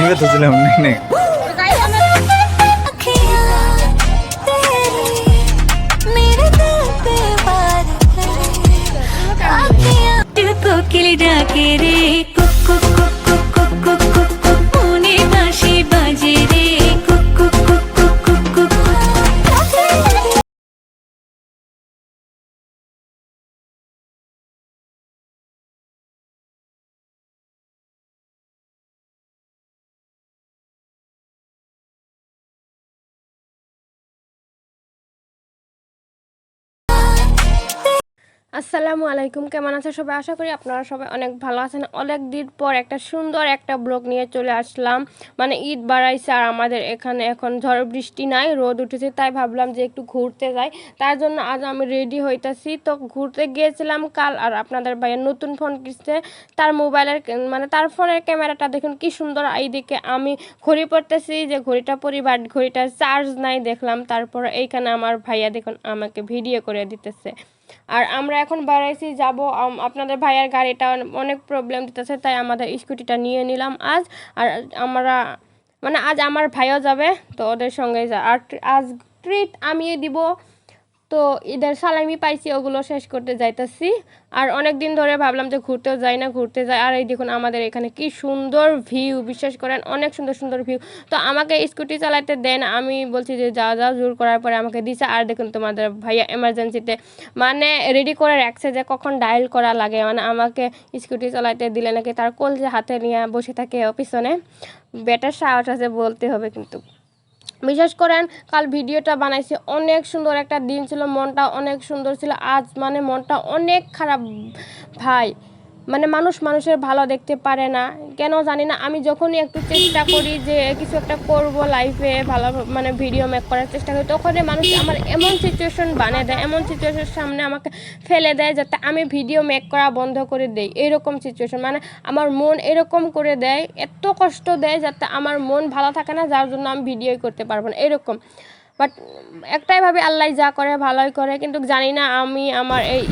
ये तो चले हमने नहीं के लिए डाके रे আসসালামু আলাইকুম, কেমন আছে সবাই? আশা করি আপনারা সবাই অনেক ভালো আছেন। অনেক দিন পর একটা সুন্দর একটা ব্লগ নিয়ে চলে আসলাম। মানে ঈদ বাড়াইছে আর আমাদের এখানে এখন ঝড় বৃষ্টি নাই, রোদ উঠেছে, তাই ভাবলাম যে একটু ঘুরতে যাই। তার জন্য আজ আমি রেডি হইতাছি। তো ঘুরতে গিয়েছিলাম কাল আর আপনাদের ভাইয়ের নতুন ফোন কিনছে। তার মোবাইলের মানে তার ফোনের ক্যামেরাটা দেখুন কি সুন্দর। এইদিকে আমি ঘড়ি পড়তেছি যে ঘড়িটা পরিবার, ঘড়িটার চার্জ নাই দেখলাম। তারপর এইখানে আমার ভাইয়া দেখুন আমাকে ভিডিও করে দিতেছে। আর আমরা এখন বাড়াইছি যাব। আপনাদের ভাইয়ার গাড়িটা অনেক প্রবলেম দিতেছে, তাই আমাদের স্কুটিটা নিয়ে নিলাম আজ। আর আমরা মানে আজ আমার ভাইও যাবে, তো ওদের সঙ্গে যা আর আজ ট্রিট আমি দিব। তো ঈদের সালামি পাইছি, ওগুলো শেষ করতে যাইতেছি। আর অনেক দিন ধরে ভাবলাম যে ঘুরতেও যাই না, ঘুরতে যাই। আর এই দেখুন আমাদের এখানে কি সুন্দর ভিউ, বিশ্বাস করেন, অনেক সুন্দর সুন্দর ভিউ। তো আমাকে স্কুটি চালাতে দেন, আমি বলছি যে যা যা জোর করার পরে আমাকে দিছে। আর দেখুন তোমাদের ভাইয়া এমার্জেন্সিতে মানে রেডি করে রাখছে যে কখন ডায়াল করা লাগে। মানে আমাকে স্কুটি চালাতে দিলে নাকি তার কোল যে হাতে নিয়ে বসে থাকে পিছনে বেটার সাহস আছে বলতে হবে কিন্তু। বিশেষ করেন, কাল ভিডিওটা বানাইছি, অনেক সুন্দর একটা দিন ছিল, মনটা অনেক সুন্দর ছিল, আজ মানে মনটা অনেক খারাপ ভাই। মানে মানুষ মানুষের ভালো দেখতে পারে না। কেন জানি না, আমি যখনই একটু চেষ্টা করি যে কিছু একটা করব লাইফে ভালো মানে ভিডিও মেক করার চেষ্টা করি, তখনই মানুষ আমার এমন সিচুয়েশন বানিয়ে দেয়, এমন সিচুয়েশনের সামনে আমাকে ফেলে দেয় যাতে আমি ভিডিও মেক করা বন্ধ করে দেই, এরকম সিচুয়েশন মানে আমার মন এরকম করে দেয়, এত কষ্ট দেয় যাতে আমার মন ভালো থাকে না, যার জন্য আমি ভিডিওই করতে পারব না, এরকম। বাট একটাই ভাবে, আল্লাহ যা করে ভালোই করে, কিন্তু জানি না আমি আমার এই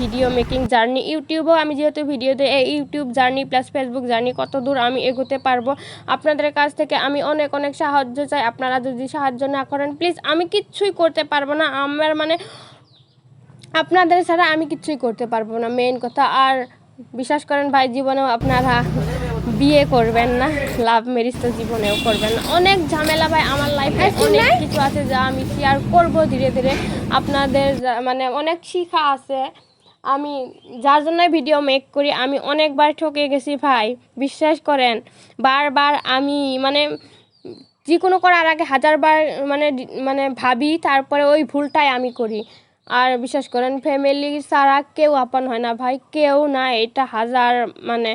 ভিডিও মেকিং জার্নি ইউটিউবেও আমি যেহেতু ভিডিও দিই এই YouTube journey plus Facebook journey কত দূর আমি এগোতে পারব? আপনাদের কাছ থেকে আমি অনেক অনেক সাহায্য চাই। আপনারা যদি সাহায্য না করেন প্লিজ আমি কিচ্ছুই করতে পারব না। আমার মানে আপনাদের ছাড়া আমি কিচ্ছুই করতে পারব না। মেইন কথা আর বিশ্বাস করেন ভাই জীবনেও আপনারা বিয়ে করবেন না। লাভ ম্যারেজ তো জীবনেও করবেন না। অনেক ঝামেলা ভাই আমার লাইফে অনেক কিছু আছে যা আমি শেয়ার করব ধীরে ধীরে। আপনাদের মানে অনেক শিখা আছে। আমি যার জন্যই ভিডিও মেক করি, আমি অনেকবার ঠকে গেছি ভাই। বিশ্বাস করেন, বারবার আমি মানে যে কোনো করার আগে হাজারবার মানে মানে ভাবি, তারপরে ওই ভুলটাই আমি করি। আর বিশ্বাস করেন ফ্যামিলি ছাড়া কেউ আপন হয় না। ভাই কেউ না এটা হাজার মানে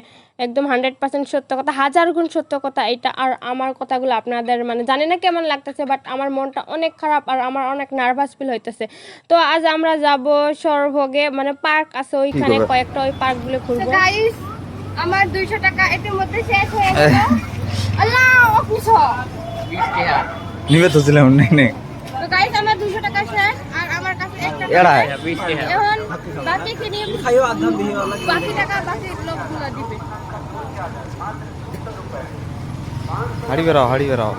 একদম হান্ড্রেড পার্সেন্ট সত্য কথা হাজার গুণ সত্য কথা এটা। আর আমার কথাগুলো আপনাদের মানে জানি না কেমন লাগতেছে বাট আমার মনটা অনেক খারাপ আর আমার অনেক নার্ভাস ফিল হইতেছে। তো আজ আমরা যাব সরভোগে মানে পার্ক আছে ওইখানে কয়েকটা ওই পার্কগুলো ঘুরবো। আমার দুইশো টাকা এটির মধ্যে শেষ হয়ে গেল। আল্লাহ অফিস নিবে তো ছিলাম নেই তো গাইস আমার দুইশো টাকা শেষ আর আমার কাছে এক টাকা এড়া। এখন বাকি কিনে বাকি টাকা বাকি লোকগুলো দিবে। হাড়ি বেরাও হাড়ি বেরাও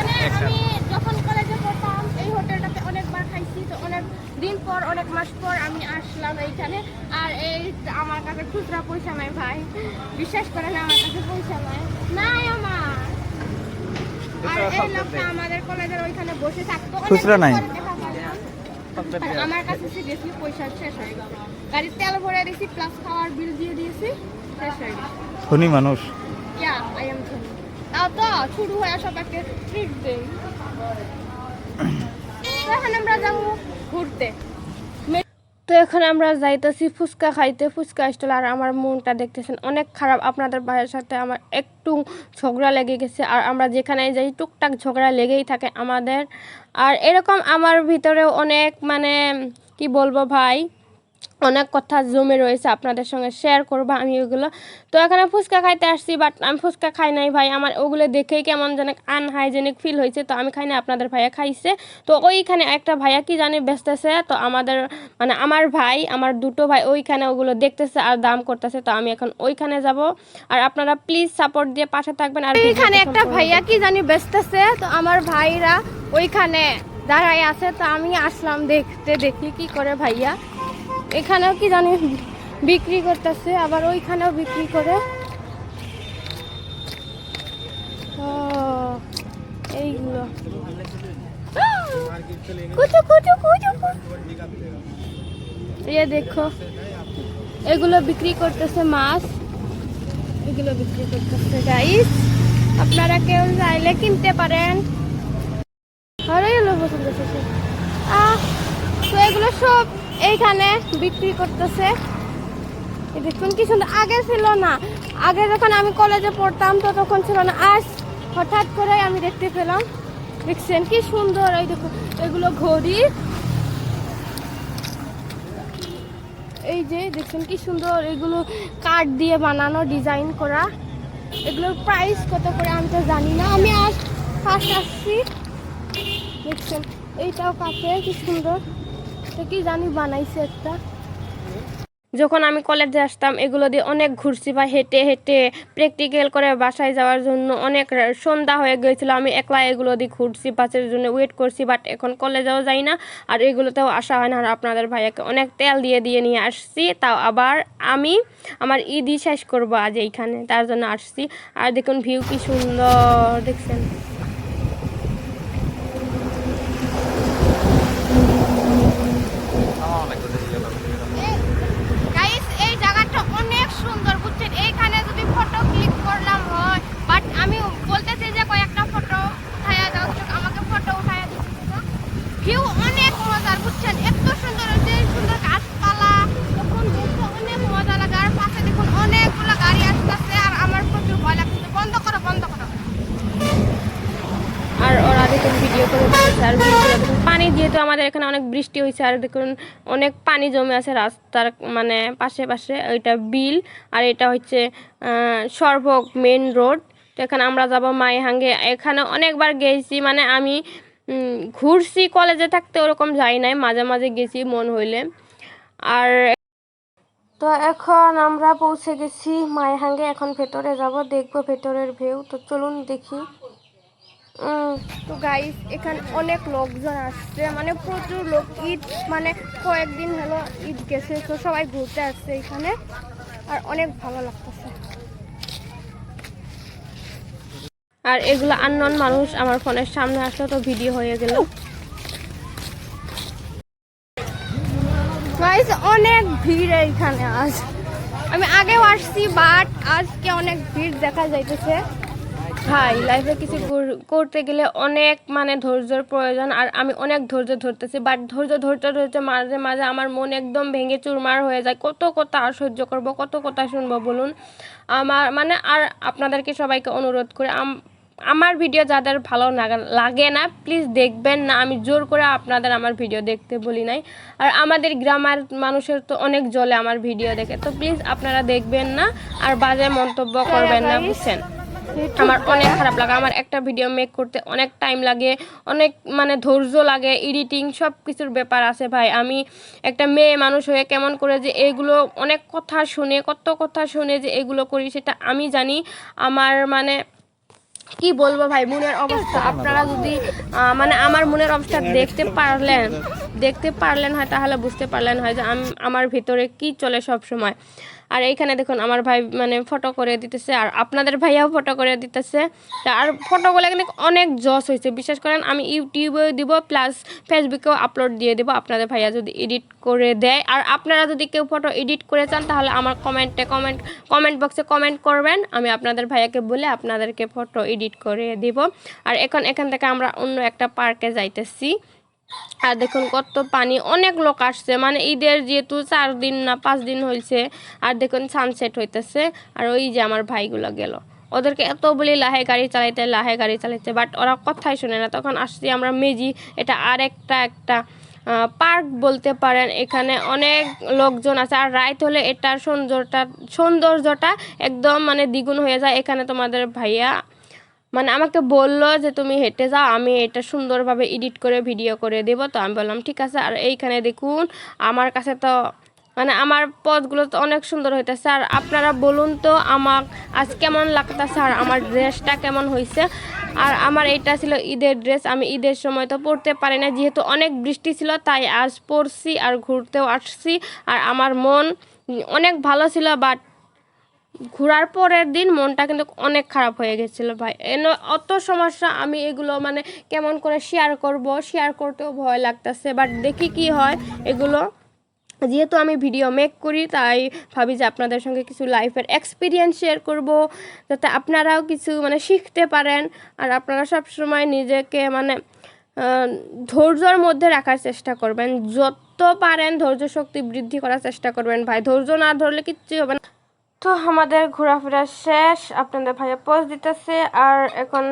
অনেক আমি যখন কলেজে পড়তাম এই হোটেলটাতে অনেকবার খাইছি তো অনেক দিন পর অনেক মাস পর আমি আসলাম এইখানে। আর এই আমার কাছে খুচরা পয়সা নাই ভাই। বিশ্বাস করেন আমার কাছে পয়সা নাই। নাই আমার। আর এই লোকটা আমাদের কলেজের ওইখানে বসে থাকতো। খুচরা নাই? দিন পরে দেখা পাইলাম। আর আমার কাছে সিরিয়াসলি পয়সা শেষ হয়ে গেল গাড়ির তেল ভরে দিয়েছি প্লাস খাওয়ার বিল দিয়ে দিয়েছি শেষ হয়ে গেল ধনী মানুষ। ইয়া আই এম ধনী। তাও তো শুরু হয়ে সবাইকে ট্রিট দেই। এখন আমরা যাব ঘুরতে। তো এখন আমরা যাইতেছি, ফুচকা খাইতে। ফুচকা স্টল আর আমার মনটা দেখতেছেন অনেক খারাপ। আপনাদের ভাইয়ের সাথে আমার একটু ঝগড়া লেগে গেছে আর আমরা যেখানে যাই, টুকটাক ঝগড়া লেগেই থাকে আমাদের। আর এরকম আমার ভিতরেও অনেক মানে কি বলব ভাই? অনেক কথা জমে রয়েছে আপনাদের সঙ্গে শেয়ার করব আমি ওগুলো। তো এখানে ফুচকা খাইতে আসছি বাট আমি ফুচকা খাই নাই ভাই। আমার ওগুলো দেখেই কেমন যেন আনহাইজেনিক ফিল হয়েছে। তো আমি খাই না আপনাদের ভাইয়া খাইছে। তো ওইখানে একটা ভাইয়া কি জানি বেচতেছে তো আমাদের মানে আমার ভাই আমার দুটো ভাই ওইখানে ওগুলো দেখতেছে আর দাম করতেছে। তো আমি এখন ওইখানে যাব। আর আপনারা প্লিজ সাপোর্ট দিয়ে পাশে থাকবেন আর এইখানে একটা ভাইয়া কি জানি বেচতেছে তো আমার ভাইরা ওইখানে দাঁড়ায় আছে। তো আমি আসলাম দেখতে দেখি কি করে ভাইয়া। এখানেও কি জানি বিক্রি করতেছে, আবার ওইখানেও বিক্রি করে। এইগুলো। ये দেখো, এগুলো বিক্রি করতেছে মাছ। এগুলো বিক্রি করতেছে গাইস আপনারা কেউ চাইলে কিনতে পারেন। আরে এগুলো পছন্দ আহ এগুলো সব এইখানে বিক্রি করতেছে। দেখুন কি সুন্দর। আগে ছিল না। আগে যখন আমি কলেজে পড়তাম তো তখন ছিল না। আজ হঠাৎ করে আমি দেখতে পেলাম। দেখছেন কি সুন্দর, এই দেখুন, এগুলো ঘড়ি। এই যে দেখছেন কি সুন্দর, এগুলো কাঠ দিয়ে বানানো, ডিজাইন করা। এগুলোর প্রাইস কত করে আমি তো জানি না। আমি আজ ফার্স্ট আসছি। দেখছেন, এইটাও কাছে কি সুন্দর। কি জানি বানাইছে একটা। যখন আমি কলেজে আসতাম, এগুলো দিয়ে অনেক ঘুরছি বা হেঁটে হেঁটে প্র্যাকটিক্যাল করে বাসায় যাওয়ার জন্য অনেক সন্ধ্যা হয়ে গিয়েছিল। আমি একলা এগুলো দিয়ে ঘুরছি, বাসের জন্য ওয়েট করছি বাট এখন কলেজেও যাই না। আর এগুলোতেও আসা হয় না। আর আপনাদের ভাইয়াকে অনেক তেল দিয়ে দিয়ে নিয়ে আসছি। তাও আবার আমি আমার ঈদই শেষ করব আজ এইখানে, তার জন্য আসছি। আর দেখুন ভিউ কি সুন্দর, দেখছেন গাইস এই জায়গাটা অনেক সুন্দর বুঝছেন এইখানে যদি ফটো ক্লিক করলাম হয় বাট আমি বলতেছি যে কয়েকটা ফটো উঠায়া দাও তো আমাকে ফটো উঠায়া দিচ্ছে ভিউ অনেক মজার বুঝছেন এত সুন্দর যে সুন্দর গাছপালা তখন দেখতে অনেক মজা লাগে আর পাশে দেখুন অনেকগুলো গাড়ি আসতেছে আর আমার প্রচুর ভয় লাগছে বন্ধ করো বন্ধ করো দেখুন ভিডিও করে আর পানি যেহেতু আমাদের এখানে অনেক বৃষ্টি হয়েছে আর দেখুন অনেক পানি জমে আছে রাস্তার মানে পাশে পাশে ওইটা বিল আর এটা হচ্ছে সর্বক মেন রোড তো এখানে আমরা যাব মাইহাঙ্গে। এখানে অনেকবার গেছি মানে আমি ঘুরছি কলেজে থাকতে ওরকম যাই নাই, মাঝে মাঝে গেছি মন হইলে। আর তো এখন আমরা পৌঁছে গেছি মাইহাঙ্গে, এখন ভেতরে যাব, দেখব ভেতরের ভিউ তো চলুন দেখি। তো গাইস এখানে অনেক লোকজন আসছে। মানে প্রচুর লোক, ঈদ মানে কয়েকদিন হলো ঈদ গেছে, তো সবাই ঘুরতে আসছে এখানে। আর অনেক ভালো লাগতেছে। আর এগুলো আননন মানুষ আমার ফোনের সামনে আসলো, তো ভিডিও হয়ে গেল। অনেক ভিড় এইখানে আজ। আমি আগেও আসছি বাট আজকে অনেক ভিড় দেখা যাইতেছে। ভাই লাইফে কিছু করতে গেলে অনেক মানে ধৈর্যের প্রয়োজন আর আমি অনেক ধৈর্য ধরতেছি বাট ধৈর্য ধরতে ধরতে মাঝে মাঝে আমার মন একদম ভেঙে চুরমার হয়ে যায়। কত কথা আর সহ্য করব কত কথা শুনব বলুন? আমার মানে আর আপনাদেরকে সবাইকে অনুরোধ করে আমার ভিডিও যাদের ভালো লাগে না প্লিজ দেখবেন না আমি জোর করে আপনাদের আমার ভিডিও দেখতে বলি নাই। আর আমাদের গ্রামের মানুষের তো অনেক জলে আমার ভিডিও দেখে তো প্লিজ আপনারা দেখবেন না আর বাজে মন্তব্য করবেন না বুঝছেন? আমার অনেক খারাপ লাগে, আমার একটা ভিডিও মেক করতে অনেক টাইম লাগে, অনেক মানে ধৈর্য লাগে এডিটিং সব কিছুর ব্যাপার আছে ভাই। আমি একটা মেয়ে মানুষ হয়ে কেমন করে যে এগুলো অনেক কথা শুনে, কত কথা শুনে যে এগুলো করি সেটা আমি জানি। আমার মানে কি বলব ভাই, মনের অবস্থা। আপনারা যদি মানে আমার মনের অবস্থা দেখতে পারলেন দেখতে পারলেন হয়, তাহলে বুঝতে পারলেন হয় যে আম- আমার ভিতরে কি চলে সব সময় আর এইখানে দেখুন আমার ভাই মানে ফটো করে দিতেছে, আর আপনাদের ভাইয়াও ফটো করে দিতেছে। আর ফটোগুলো কিন্তু অনেক জস হয়েছে। বিশেষ করেন, আমি ইউটিউবেও দিব প্লাস ফেসবুকেও আপলোড দিয়ে দেবো। আপনাদের ভাইয়া যদি এডিট করে দেয়, আর আপনারা যদি কেউ ফটো এডিট করে চান, তাহলে আমার কমেন্টে কমেন্ট কমেন্ট বক্সে কমেন্ট করবেন। আমি আপনাদের ভাইয়াকে বলে আপনাদেরকে ফটো এডিট করে দিব। আর এখন, এখান থেকে আমরা অন্য একটা পার্কে যাইতেছি। আর দেখুন কত পানি, অনেক লোক আসছে। মানে ঈদের যেহেতু চার দিন না, পাঁচ দিন হয়েছে আর দেখুন সানসেট হইতেছে, আর ওই যে আমার ভাইগুলো গেল। ওদেরকে এত বলি লাহে গাড়ি চালাইতে, লাহে গাড়ি চালাইতে বাট ওরা কথাই শুনে না। তখন আসছি আমরা মেজি, এটা আর একটা একটা পার্ক বলতে পারেন। এখানে অনেক লোকজন আছে, আর রাইত হলে এটার সৌন্দর্যটা সৌন্দর্যটা একদম মানে দ্বিগুণ হয়ে যায়। এখানে তোমাদের ভাইয়া মানে আমাকে বলল যে তুমি হেঁটে যাও, আমি এটা সুন্দরভাবে এডিট করে ভিডিও করে দেবো। তো আমি বললাম, ঠিক আছে, আর এইখানে দেখুন, আমার কাছে তো মানে আমার পথগুলো তো অনেক সুন্দর হইতেছে। আর আপনারা বলুন তো, আমার, আজ কেমন লাগতেছে, আর আমার ড্রেসটা কেমন হয়েছে আর আমার এটা ছিল ঈদের ড্রেস আমি ঈদের সময় তো পরতে পারি না যেহেতু অনেক বৃষ্টি ছিল, তাই আজ পরছি আর ঘুরতেও আসছি। আর আমার মন অনেক ভালো ছিল বাট ঘোরার পরের দিন মনটা কিন্তু অনেক খারাপ হয়ে গেছিল ভাই। এন, অত সমস্যা আমি এগুলো মানে কেমন করে শেয়ার করব? শেয়ার করতেও ভয় লাগতেছে বাট দেখি কি হয় এগুলো। যেহেতু আমি ভিডিও মেক করি, তাই ভাবি যে আপনাদের সঙ্গে কিছু লাইফের এক্সপিরিয়েন্স শেয়ার করব, যাতে আপনারাও কিছু মানে শিখতে পারেন। আর আপনারা সব সময় নিজেকে মানে ধৈর্যর মধ্যে রাখার চেষ্টা করবেন। যত পারেন ধৈর্য শক্তি বৃদ্ধি করার চেষ্টা করবেন ভাই। ধৈর্য না ধরলে কিচ্ছু হবে না। তো আমাদের ঘোরাফেরা শেষ, আপনাদের ভাইয়া পোজ দিতেছে, আর এখন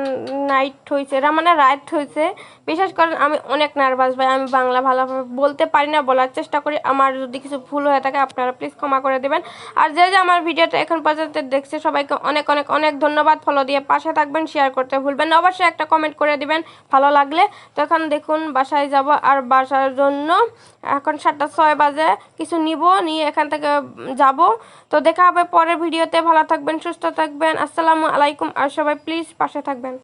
নাইট হয়েছে মানে রাত হয়েছে বিশেষ করে আমি অনেক নার্ভাস ভাই, আমি বাংলা ভালোভাবে বলতে পারি না, বলার চেষ্টা করি। আমার যদি কিছু ভুল হয়ে থাকে, আপনারা প্লিজ ক্ষমা করে দেবেন। আর যে যে আমার ভিডিওটা এখন পর্যন্ত দেখছে, সবাইকে অনেক অনেক অনেক ধন্যবাদ। ফলো দিয়ে পাশে থাকবেন শেয়ার করতে ভুলবেন অবশ্যই একটা কমেন্ট করে দিবেন, ভালো লাগলে। তো এখন দেখুন, বাসায় যাব আর বাসার জন্য এখন সাতটা ছয় বাজে, কিছু নিব, নিয়ে এখান থেকে যাব। তো দেখা হবে পরের ভিডিওতে ভালো থাকবেন সুস্থ থাকবেন। আসসালামু আলাইকুম। আর সবাই প্লিজ পাশে থাকবেন।